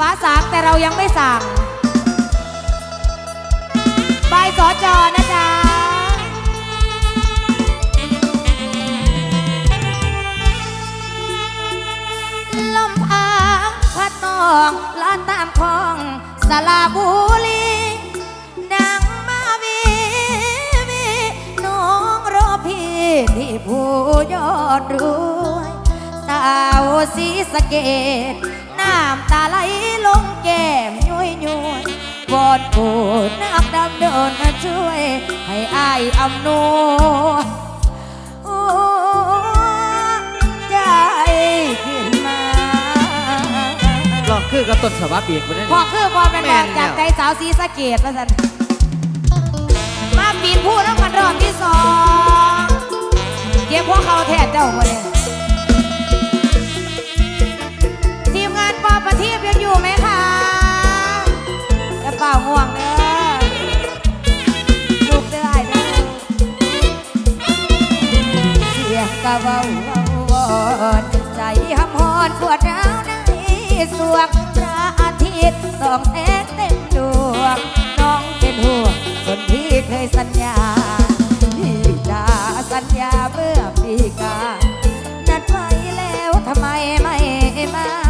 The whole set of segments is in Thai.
ฟ้าสางแต่เรายังไม่สั่งบายสอจอนะจ๊ะลมพังพัดนองลานตามคลองสระบุรีดังมาวีวีน้องรอพี่ที่ผู้ยอดรวยสาวสีสะเกต น้ำตาไหลลงแก้มย้อยย้อยวอนปูนักดำเดินมาช่วย ให้อายอำนวยโอ้ใจขึ้นมาลองคือกับต้นฉบับอีกคนนี้พอคือบอเป็นบแม่อลนจากแล้วใจสาวสีสะเกดมาสันมาปีนผู้น้ำกันรอบที่สองเก็บพวกเขาแทนเจ้ามาเลย กะเบาเบาวอนใจหำหอนปวดร้าวในสวงพระอาทิตย์สองแสงเต็มดวงน้องเป็นห่วงคนที่เคยสัญญาพี่จะสัญญาเมื่อปีกานัดไว้แล้วทำไมไม่มา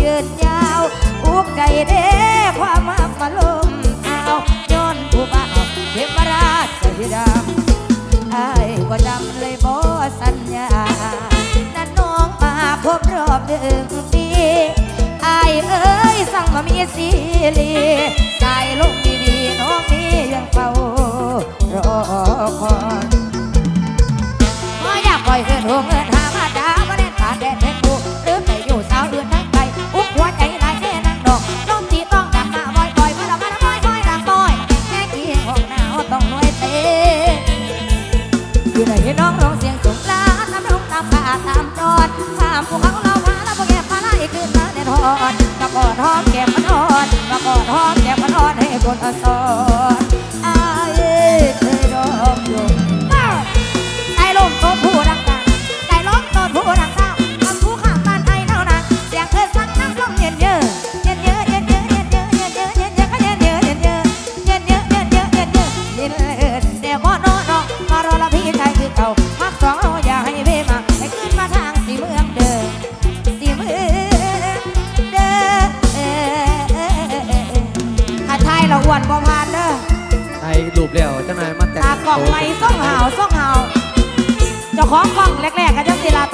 ยืนยาว อุกใจเด้ความมักมาลมเอาย้อนผู้บ่าวเทพราชใจดำไอ้ก็จำเลยบ่สัญญา นั่นน้องมาครบรอบหนึ่งปีไอ้เอ้ยสั่งมามีสีลีสายลงดีๆน้องนี้ยังเฝ้ารอคอยพออยากปล่อยเงินหัวเงินหา หอมแก้มมันอ่อนมากอดหอมแก้มมันอ่อนให้คนอสอนอ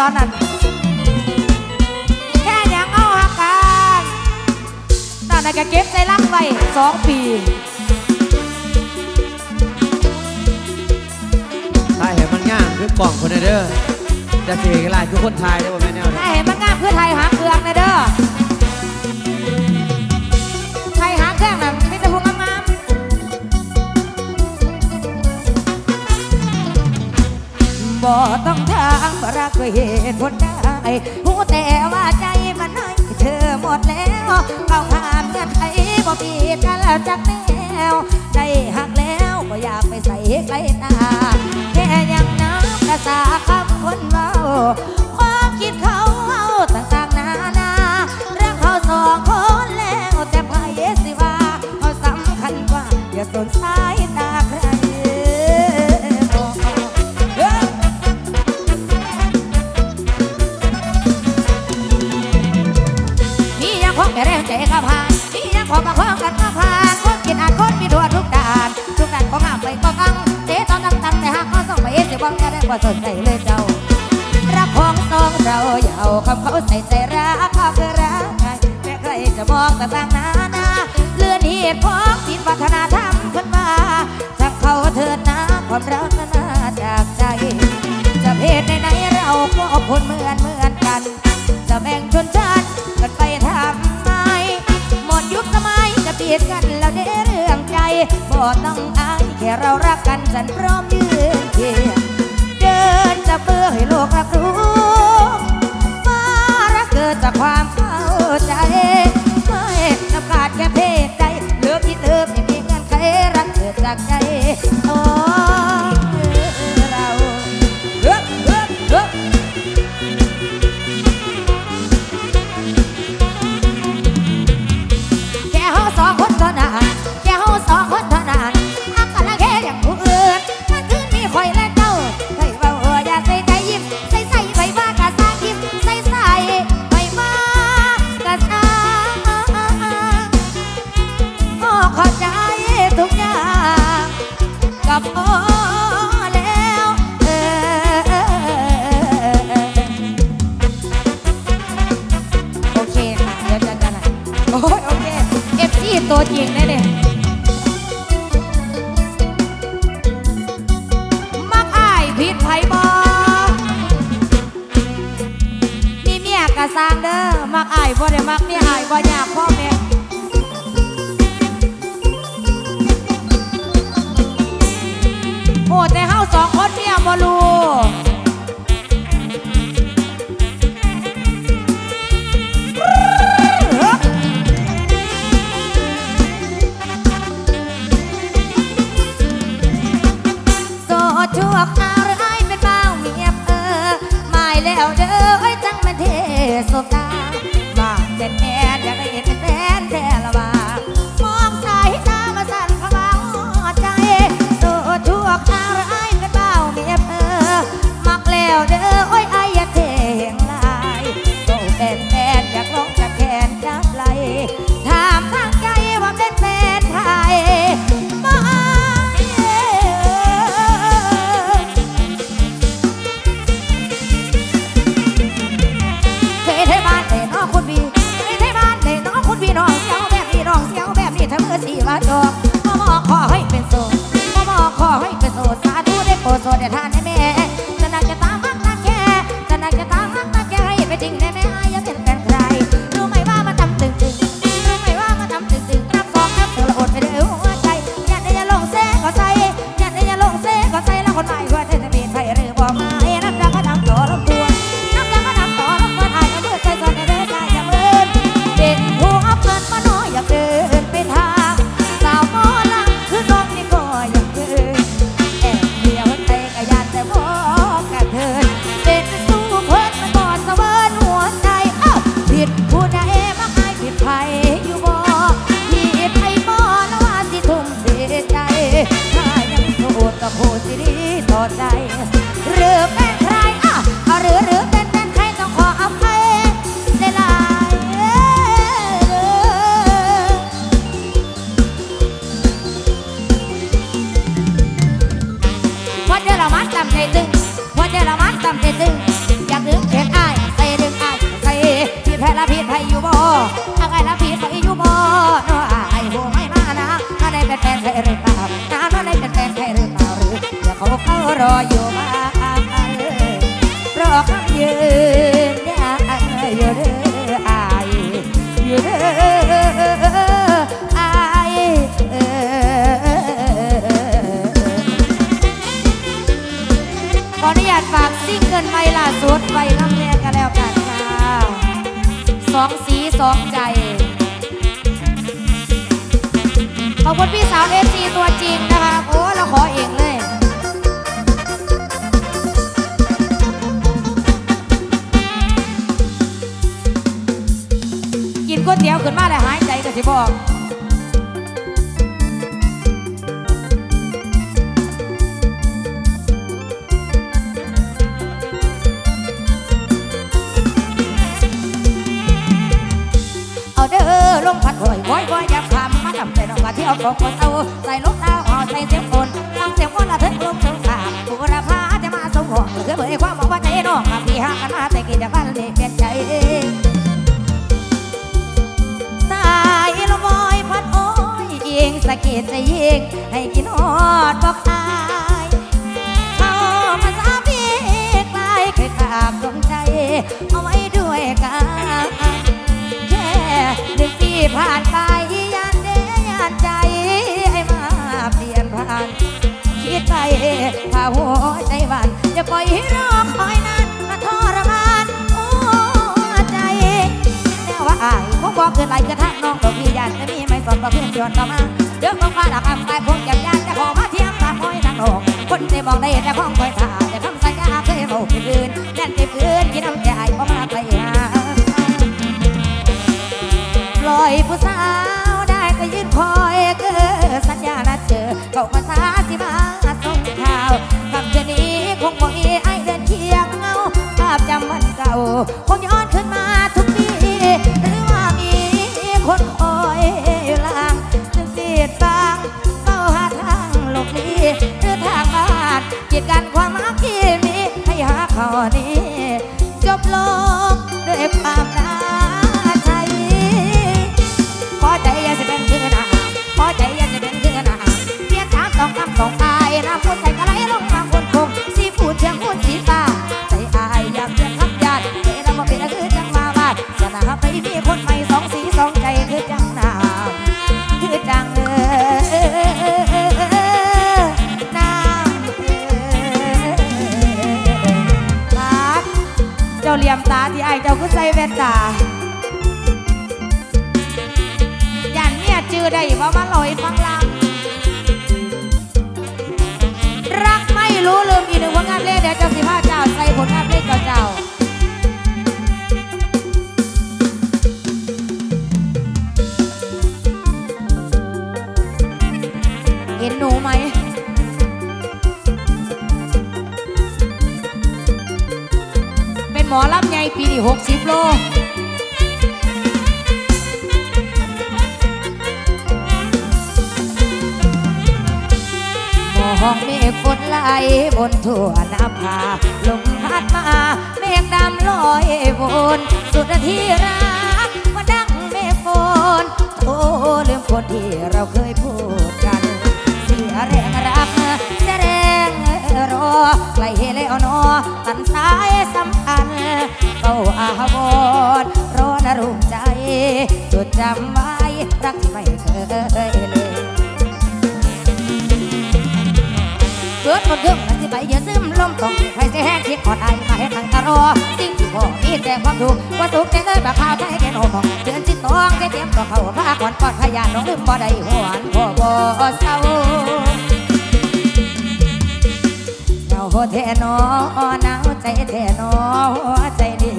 อนนั้นแค่ยังเอาหักกันตอนนั้นก็เก็บใจรักไว้สองปีตายเห็นมันง่างคือกล่องคนเด้อจะเสียลายคือคนไทยได้ป่ะแม่แนวถ้าเนี่ยเห็นมันงามคือไทยหางเครื่องนะเด้อ บ่ต้องทางบ่รักก็เห็นผลได้หูแต่ว่าใจมันให้เธอหมดแล้วเข้าข้ามเงื่อนไขบ่ผิดกันแล้วจักแนวได้หักแล้วก็อยากไปใส่ใกลตาแค่ยังนับภาษาคำคนเมาความคิดเขา ใส่ใจรักเขาคือรักใครแม้ใครจะมองแต่างนานาเลื่อนเหตุพ้องผิดวัฒนธรรมขึ้นมาจากเขาเถิดนะความรักนั้นมาจากใจ จะเพศไหนๆเราก็คนเหมือนเหมือนกัน จะแบ่งชนชั้นกันไปทำไมหมดยุคสมัยจะเบียนกันแล้วเด้เรื่องใจบ่ต้องอายแค่เรารักกันฉันพร้อมยืนเคียงเดินจะเพื่อให้โลกรับรู้ อกหน้าหรือไอ้เป็นบ่าเมียเออไม่แล้วเด้อไอ้จังมันเทสกาบ้าเด็ดแอนอยากได้เห็น สิดีต่อใจ หรือเป็นใครอะเอาหรือหรือ ออยู่บ้านรอคำยืนยันอยู่เด้ออ้ายอยู่เด้ออ้ายเอขออนุญาตฝากซิ่งเกินไว้ล่าสุดไว้ลำเลียงกันแล้วกันค่ะสองสีสองใจขอบคุณพี่สาวเอซีตัวจริงนะคะ โอ้เราขอเองเลย ก๋วยเตี๋ยวขึ้นมาแล้วหายใจก็สิบอกเอาเด้อลมพัดบ่อยบ่อยบ่อยยับคำมาดำใจน้องมาเที่ยวของคนเอาใส่ลูกดาวห่อใส่เสียงคนฟังเสียงคนละเถิดลมเถิดขาบุรพาจะมาสมหวังเหลือเบื่อความหวังว่าใจน้องกับพี่หากันมาแต่กิจการนี่เปลี่ยนใจ ยิงสะกิดจะยิงให้กินฮอดบอกอายเข้ามาสาพีกลายเคยขาดดวงใจ เอาไว้ด้วยกันแค่หนึ่งปีผ่านไปยานเดยานใจให้มาเปลี่ยนผ่าน คิดไปพาหัวใจวันอย่าปล่อยให้รอคอยนานมาทรมานหัวใจแน่ว่าอายคงบอกเกินไรกระทั่งน้องดอกพี่ยันจะมีไม่สนว่าเพื่อนย้อนเข้ามา เดี๋ยวต้องมาดักคำไปพวกอย่างยันจะขอมาเทียมตามคอยนางหลอกคนที่มองได้แต่ของคอยตาแต่คำสัญญาเไปมีคนใหม่ำใหญ่ปีที่หกสิบโลมองเมฆฝนไหลบนทั่วน้าผาลมพัดมาเมฆดำลอยวนสุดที่รักมาดังเมฆฝนโอ้ลืมคนที่เราเคยพูด ไกลแล้วนอตันสายสำคัญเฝ้าอาวรณ์รอนรุ่มใจจดจำไว้รักที่ไม่เคยเลยเกิดคนเรื่องนั้นสิไปอย่าซึมลมต้องใครเสียแห้งคิดอ่อนไอมาให้ทางตารอสิ่งที่พ่อมีแต่ความทุกข์ว่าสุขใจเลยบบข้าวไทยแกนโอมองเดือนสิบตองแกเตรียมตัวเขาพาก่อนก่อนพยานน้องลืมบ่ได้หวนพ่อบ่เศร้า เงาแท่นอหนาวใจแท่นอใจดี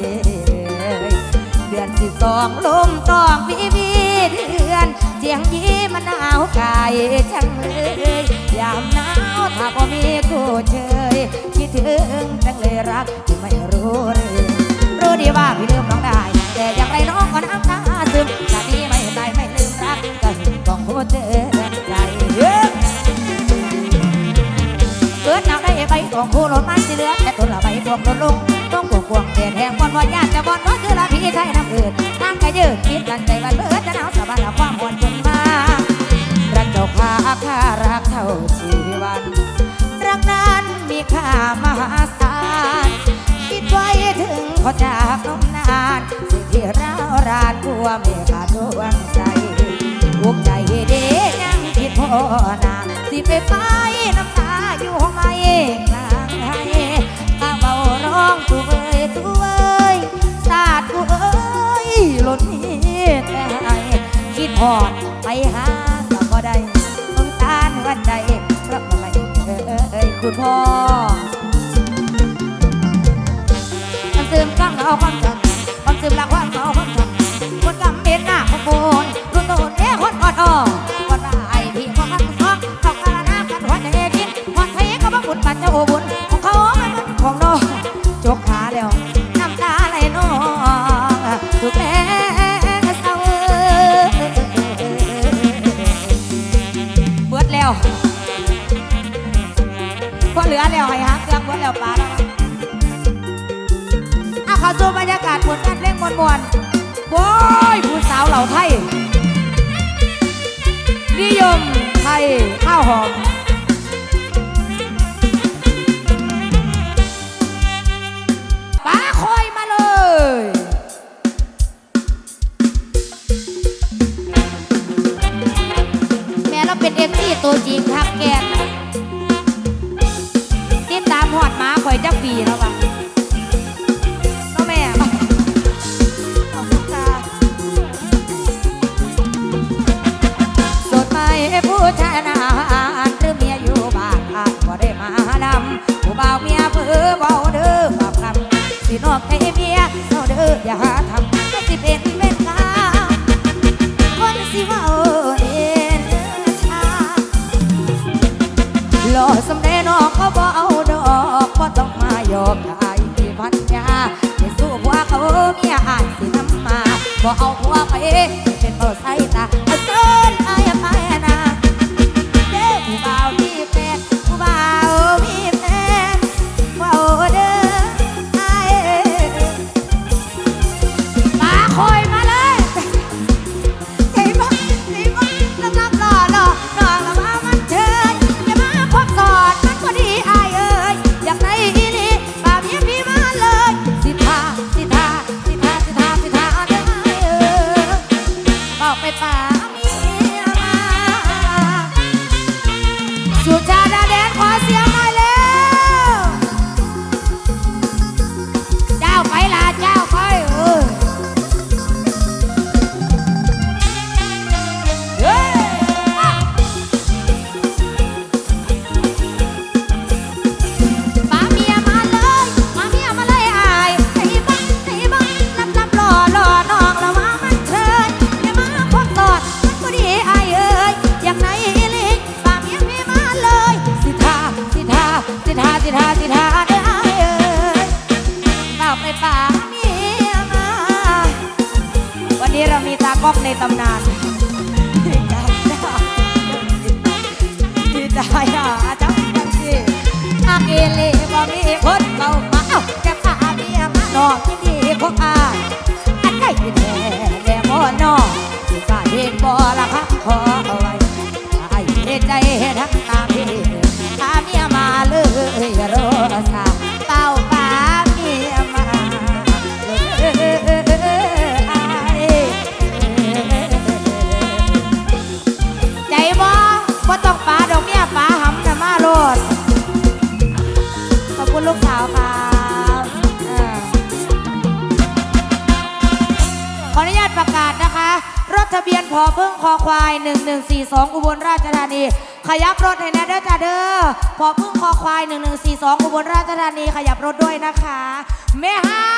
เดือนสิสองลมตองวีวีเดือนเจียงยีมันหนาวกายจังเลยยามหนาวถ้าบ่มีคู่เชยคิดถึงจังเลยรักที่ไม่รู้เรื่องรู้ดีว่าพี่ลืมน้องได้ แต่อย่างไรน้องก็น้ำตาซึมชาตินี้ไม่ตายไม่ลืมรักก็เห็นต้องหัวเตือ เองคู่รถมันสิเหลือแต่ตัวละใบพวกรถลงต้องกวงกวงเดียนแหงบอลบอลญาติจะบอลก็คือละพี่ไทยน้ำอื่นตั้งกระยืดคิดกันใจวันเบิดจะหนาวสบายละความหวนจนมารักเจ้าข้าข้ารักเท่าชีวันรักนั้นมีค่ามหาศาลคิดไว้ถึงขอจากนมนานสิ่งที่เราวรานกลัวไม่ขาดดวงใจภูมิใจเด้ยังคิดพอนา สิไปไปน้ำตาอยู่ห้องไม่กลางไห้ข้าเบาร้องตัวเอ้ยตัวเอ้ยสาดตัวเอ้ยหล่นนี้แต่ให้คิดหอดไปหาก็บ่ได้สงสารหัวใจเพราะมันไม่เอ้ยคุณพ่อมันซึมกล้องเอาความจำความซึมละความเอาความจำ ตัวจริงครับแกนติดตามหอดม้าคอยจะปีแล้วปะ ควาย 1142 อุบลราชธานี ขยับรถให้แน่เด้อจ้าเด้อพอพึ่งคอควาย 1142 อุบลราชธานี ขยับรถด้วยนะคะแม่ห้า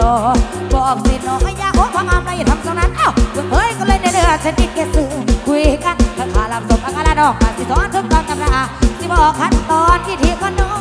รอบอกสิน้อยอยาโอ้ความงามในทำเท่นั้นเอ้าเฮ้ยก็เลยในเลือฉันิดแค่ซื้อคุยกันข้าลำสมข้าลาดอกมาสิสอนทุกตอนกำลังสิบอกขั้นตอนที่ทีก็น้อ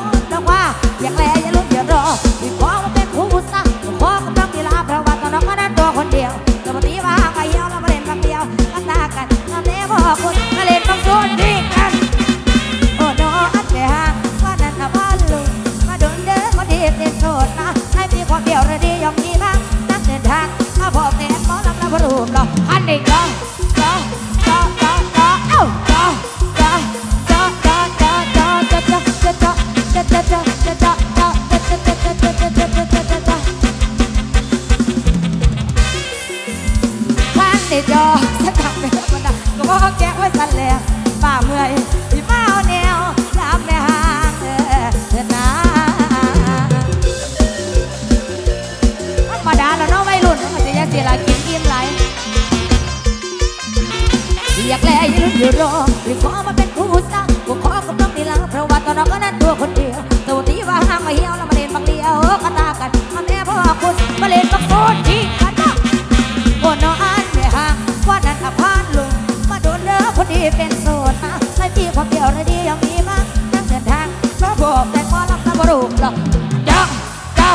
เด้อคนดีเป็นโสดมาใส่ที่ความเดียวระดียังมีมานั่งเดินทางเพราะบอกแต่พอรับตาบรูหรอกจ้าจ้า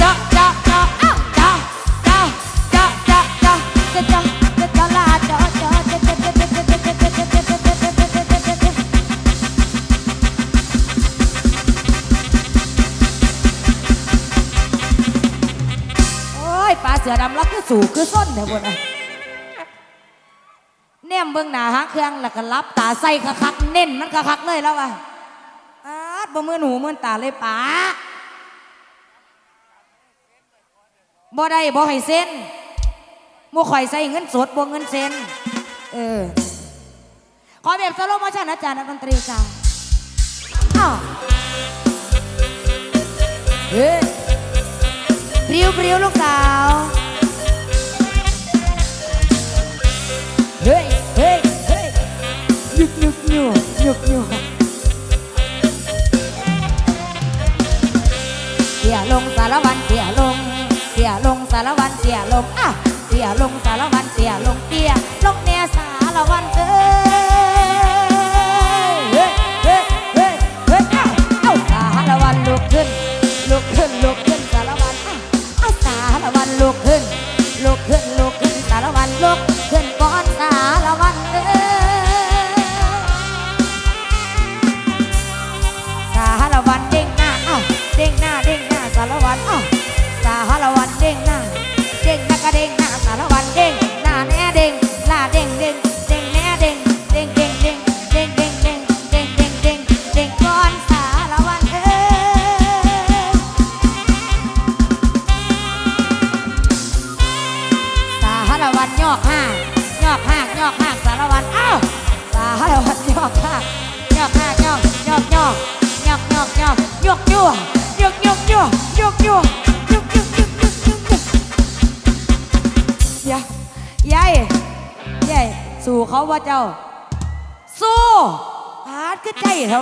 จ้าจ้าจ้าอ้าวจ้าจ้าจ้าจ้าจ้าจ้าจ้าจ้าจ้าลาจ้าจ้าจ้าจ้าจ้าจ้าจ้าจ้าจ้าจ้าจ้าจ้าจ้าโอ้ยปลาเสือดำแล้วคือสู่คือส้นแถวบนอะแนม เบื้องหน้าหางเครื่องแล้วก็รับตาใส่คักๆเน้นมันคักๆเลยแล้วว่ะอาดบ่มือหนูมือตาเลยป๋าบ่ได้บ่ให้เส้นมู่ข่อยใส่เงินสดบ่เงินเซ็นเออขอแบบสโลโมชั่นอาจารย์นักดนตรีจ้าเฮ้ยพริ้วพริ้วลูกสาว ยุกยุกยุกเสียลงสารวันเสียลง เสียลงสารวันเสียลงอะเสียลงสารวันเสียลงเสียลงเนี่ยสารวัน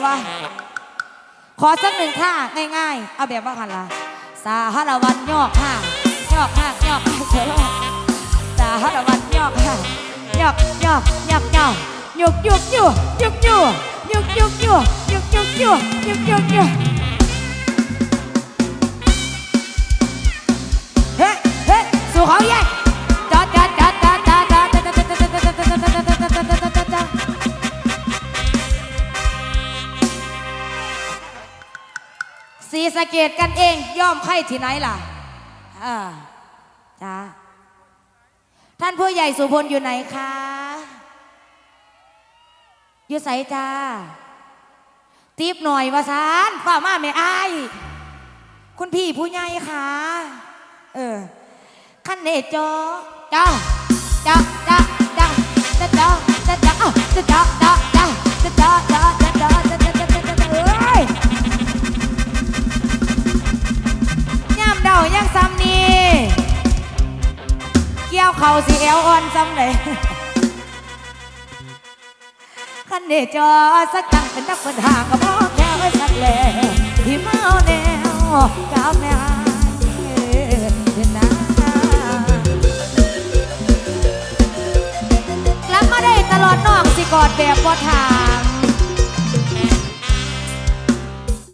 วะขอสักหนึ่งท่าง่ายๆ เอาแบบว่าหันละสาหารวันยอกห้างยอกห้างยอกห้างเถอะวะสาหารวันยอกห้างยอกยอกยอกยอกยุกยุกยั่วยกยั่วยกยุกยั่วยกยุกยั่วยกยุกยั่วเฮ้เฮ้สู้เขาใหญ่ สีสะเกตกันเองย่อมไข่ที่ไหนล่ะอ่าจ้าท่านผู้ใหญ่สุพลอยู่ไหนคะอยู่ใสจ้าตีบหน่อยวาซานฝ่ามาไม่อาย คุณพี่ผู้ใหญ่ค่ะเออขั้นเนจอจ้าจ้าจ้าจ้าจ้าจ้าจ้าจ้าอ้าวจ้าจ้าจ้าจ้าจ้าายังซ้ำนี่เกี่ยวเข่าสีเอวอ่อนซ้ำเลยคันเดจอสักตั้งเป็นนักเปิดหางก็บอกแค่ไว้สักแลที่เมาแนวกับแม่หายเห็นนะกลับมาได้ตลอดนอกสิกอดแบบบ่ทาง